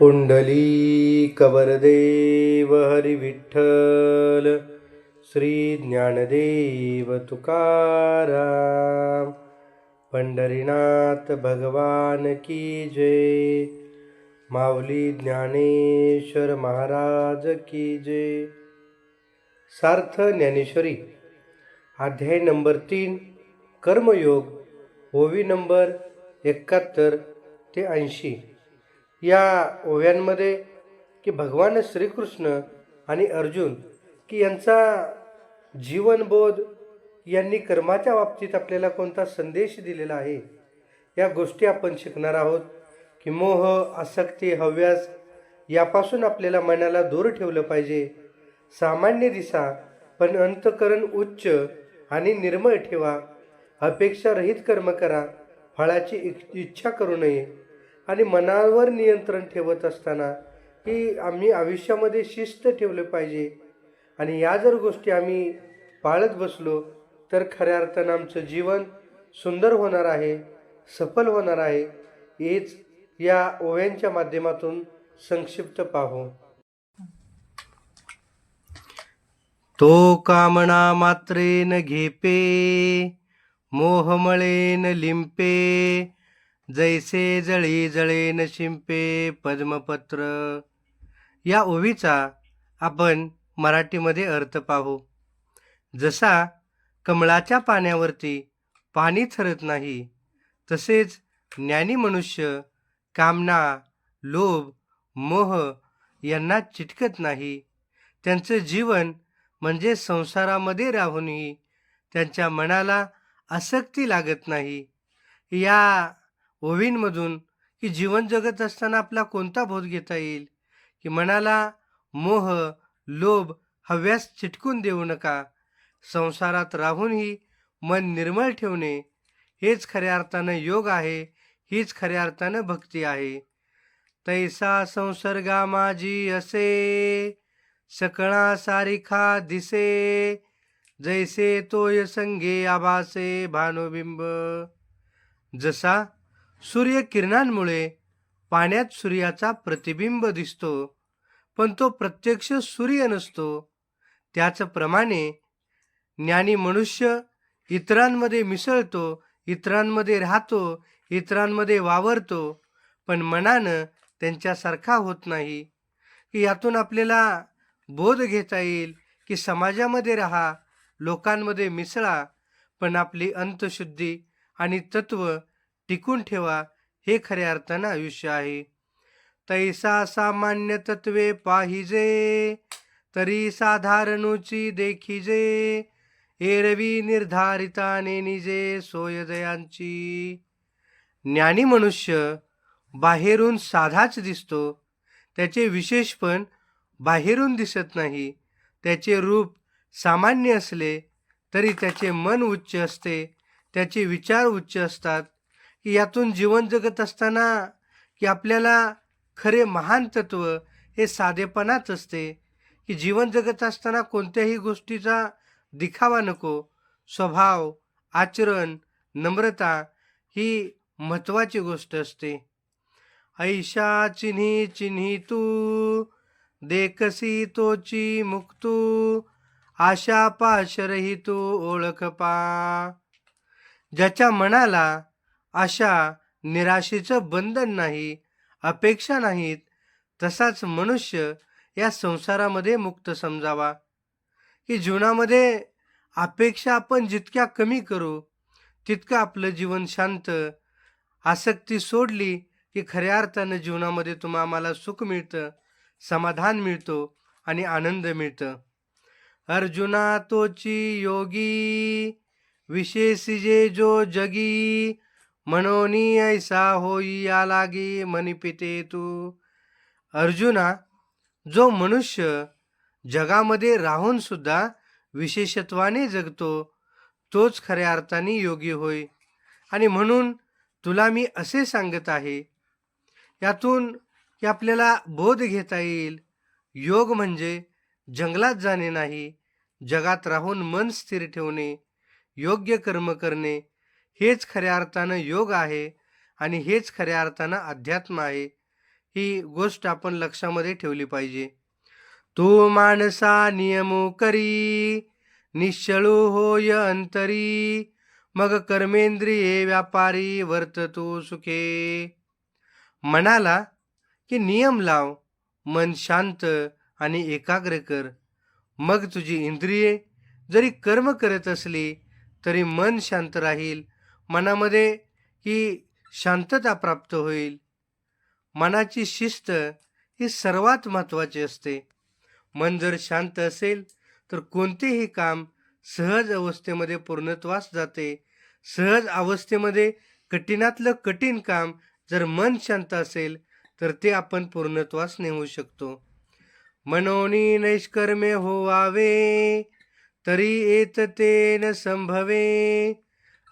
पुंडली कबरदेव हरिविठ्ठल श्री ज्ञानदेव तुकाराम पंढरीनाथ भगवान की जय माऊली ज्ञानेश्वर महाराज की जय सार्थ ज्ञानेश्वरी अध्याय नंबर तीन कर्मयोग ओवी नंबर एकाहत्तर ते ऐंशी. या ओव्यांमध्ये की भगवान श्रीकृष्ण आणि अर्जुन की यांचा जीवनबोध यांनी कर्माच्या बाबतीत आपल्याला कोणता संदेश दिलेला आहे? या गोष्टी आपण शिकणार आहोत की मोह आसक्ती हव्यास यापासून आपल्याला मनाला दूर ठेवलं पाहिजे. सामान्य दिसा पण अंतकरण उच्च आणि निर्मळ ठेवा. अपेक्षारहित कर्म करा. फळाची इच्छा करू नये. आणि मनावर नियंत्रण ठेवत असताना की आम्ही आयुष्यामध्ये शिस्त ठेवलं पाहिजे. आणि या जर गोष्टी आम्ही पाळत बसलो तर खऱ्या अर्थानं आमचं जीवन सुंदर होणार आहे सफल होणार आहे हेच या ओव्यांच्या माध्यमातून संक्षिप्त पाहू. तो कामना मात्रेन घेपे मोहमळेन लिंपे जैसे जळी जळेन शिंपे पद्मपत्र. या ओवीचा आपण मराठीमध्ये अर्थ पाहू. जसा कमळाच्या पाण्यावरती पाणी थरत नाही तसेच ज्ञानी मनुष्य कामना लोभ मोह यांना चिटकत नाही. त्यांचं जीवन म्हणजे संसारामध्ये राहूनही त्यांच्या मनाला आसक्ती लागत नाही. या ओवींमधून की जीवन जगत असताना आपला कोणता बोध घेता येईल? की मनाला मोह लोभ हव्यास चिटकून देऊ नका. संसारात राहूनही मन निर्मळ ठेवणे हेच खऱ्या अर्थानं योग आहे हीच खऱ्या अर्थानं भक्ती आहे. तैसा संसर्गा माझी असे सकळा सारिखा दिसे जैसे तोय संगे आभासे भानुबिंब. जसा सूर्यकिरणांमुळे पाण्यात सूर्याचा प्रतिबिंब दिसतो पण तो प्रत्यक्ष सूर्य नसतो. त्याचप्रमाणे ज्ञानी मनुष्य इतरांमध्ये मिसळतो इतरांमध्ये राहतो इतरांमध्ये वावरतो पण मनानं त्यांच्यासारखा होत नाही. की यातून आपल्याला बोध घेता येईल की समाजामध्ये राहा लोकांमध्ये मिसळा पण आपली अंतशुद्धी आणि तत्व टिकून ठेवा हे खऱ्या अर्थानं आयुष्य आहे. तैसा सामान्य तत्वे पाहिजे तरी साधारणूची देखिजे. एरवी निर्धारिताने निजे सोयदयांची. ज्ञानी मनुष्य बाहेरून साधाच दिसतो त्याचे विशेष पण बाहेरून दिसत नाही. त्याचे रूप सामान्य असले तरी त्याचे मन उच्च असते त्याचे विचार उच्च असतात की यातून जीवन जगत असताना की आपल्याला खरे महान तत्व हे साधेपणाच असते. की जीवन जगत असताना कोणत्याही गोष्टीचा दिखावा नको. स्वभाव आचरण नम्रता ही महत्त्वाची गोष्ट असते. ऐशा चिन्ही चिन्ही तू देखसी तोची मुक्तू आशा पाशरही तू ओळख पा ज्याच्या मनाला अशा निराशेचं बंधन नाही अपेक्षा नाहीत तसाच मनुष्य या संसारामध्ये मुक्त समजावा. की जीवनामध्ये अपेक्षा आपण जितक्या कमी करू तितकं आपलं जीवन शांत आसक्ती सोडली की खऱ्या अर्थानं जीवनामध्ये तुम्हा आम्हाला सुख मिळतं समाधान मिळतो आणि आनंद मिळतं. अर्जुना तोची योगी विशेषिजे जो जगी मनोनी ऐसा होई या लागी मनिपिते तू. अर्जुना जो मनुष्य जगामध्ये राहून सुद्धा विशेषत्वाने जगतो तोच खऱ्या अर्थाने योगी होय. आणि म्हणून तुला मी असे सांगत आहे यातून की आपल्याला बोध घेता येईल. योग म्हणजे जंगलात जाणे नाही जगात राहून मन स्थिर ठेवणे योग्य कर्म करणे हेच खऱ्या अर्थानं योग आहे आणि हेच खऱ्या अर्थानं अध्यात्म आहे. ही गोष्ट आपण लक्षामध्ये ठेवली पाहिजे. तू माणसा नियमो करी निश्चळू होय अंतरी मग कर्मेंद्रिये व्यापारी वर्ततो सुखे. मनाला की नियम लाव मन शांत आणि एकाग्र कर. मग तुझी इंद्रिये जरी कर्म करत असली तरी मन शांत राहील मनामध्ये ही शांतता प्राप्त होईल. मनाची शिस्त ही सर्वात महत्त्वाची असते. मन जर शांत असेल तर कोणतेही काम सहज अवस्थेमध्ये पूर्णत्वास जाते. सहज अवस्थेमध्ये कठीणातलं कठीण काम जर मन शांत असेल तर ते आपण पूर्णत्वास नेऊ शकतो. मनोनी नैष्कर्मे होवावे तरी येत ते न संभवे.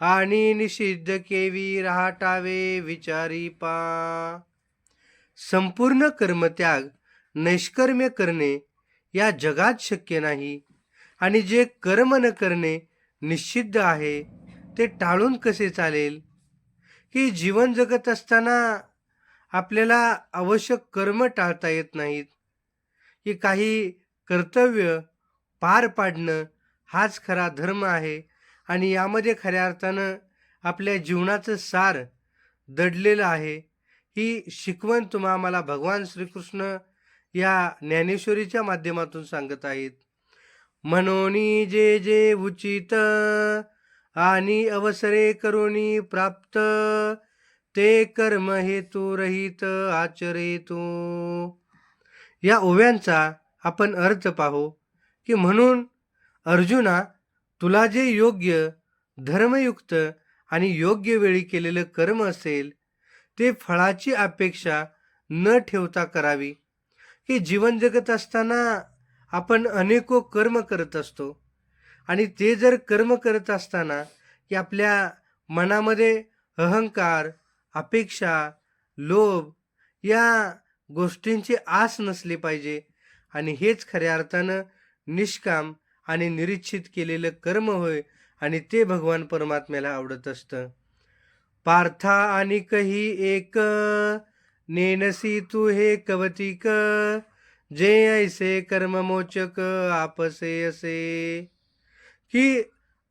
आणि निषिद्ध केवी राहटावे विचारी पा. संपूर्ण कर्मत्याग नैष्कर्म्य करणे या जगात शक्य नाही. आणि जे कर्म न करणे निषिद्ध आहे ते टाळून कसे चालेल? की जीवन जगत असताना आपल्याला आवश्यक कर्म टाळता येत नाहीत. की काही कर्तव्य पार पाडणं हाच खरा धर्म आहे आणि यामध्ये खऱ्या अर्थानं आपल्या जीवनाचं सार दडलेलं आहे. ही शिकवण तुम्हा आम्हाला भगवान श्रीकृष्ण या ज्ञानेश्वरीच्या माध्यमातून सांगत आहेत. मनोनी जे जे उचित आणि अवसरे करुणी प्राप्त ते कर्म हेतू रहित आचरेतो या ओव्यांचा आपण अर्थ पाहू की म्हणून अर्जुना तुला जे योग्य धर्मयुक्त आणि योग्य वेळी केलेलं कर्म असेल ते फळाची अपेक्षा न ठेवता करावी. की जीवन जगत असताना आपण अनेको कर्म करत असतो आणि ते जर कर्म करत असताना की आपल्या मनामध्ये अहंकार अपेक्षा लोभ या गोष्टींची आस नसली पाहिजे आणि हेच खऱ्या अर्थानं निष्काम आणि निरीक्षित केलेलं कर्म होय आणि ते भगवान परमात्म्याला आवडत असतं. पार्था आणि कही एक नेनसी तू हे कवतिक जे ऐसे कर्ममोचक आपसे असे. की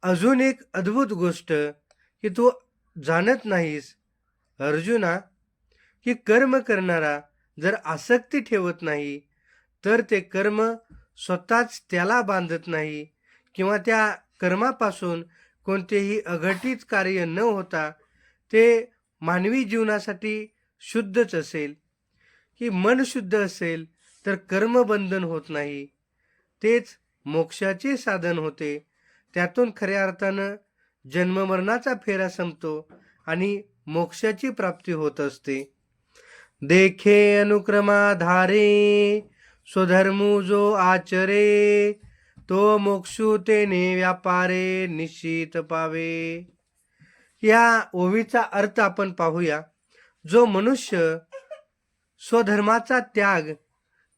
अजून एक अद्भुत गोष्ट की तू जाणत नाहीस अर्जुना की कर्म करणारा जर आसक्ती ठेवत नाही तर ते कर्म स्वतःच त्याला बांधत नाही किंवा त्या कर्मापासून कोणतेही अघटित कार्य न होता ते मानवी जीवनासाठी शुद्धच असेल. की मन शुद्ध असेल तर कर्मबंधन होत नाही. तेच मोक्षाचे साधन होते. त्यातून खऱ्या अर्थानं जन्ममरणाचा फेरा संपतो आणि मोक्षाची प्राप्ती होत असते. देखे अनुक्रमाधारे स्वधर्मू जो आचरे तो मोक्षू तेने व्यापारे निश्चित पावे. या ओवीचा अर्थ आपण पाहूया. जो मनुष्य स्वधर्माचा त्याग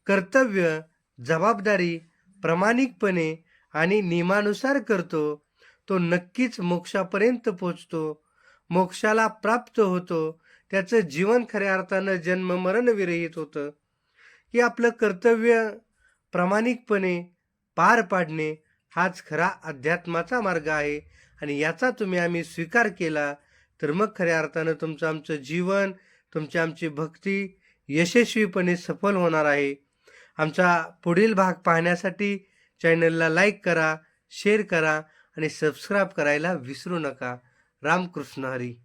कर्तव्य जबाबदारी प्रामाणिकपणे आणि नियमानुसार करतो तो नक्कीच मोक्षापर्यंत पोचतो. मोक्षाला प्राप्त होतो. त्याचं जीवन खऱ्या अर्थानं जन्ममरण विरहित होतं. की आपलं कर्तव्य प्रामाणिकपणे पार पाडणे हाच खरा अध्यात्माचा मार्ग आहे. आणि याचा तुम्ही आम्ही स्वीकार केला तर मग खऱ्या अर्थानं तुमचं आमचं जीवन तुमची आमची भक्ती यशस्वीपणे सफल होणार आहे. आमचा पुढील भाग पाहण्यासाठी चॅनलला लाईक करा शेअर करा आणि सबस्क्राईब करायला विसरू नका. रामकृष्ण हरी.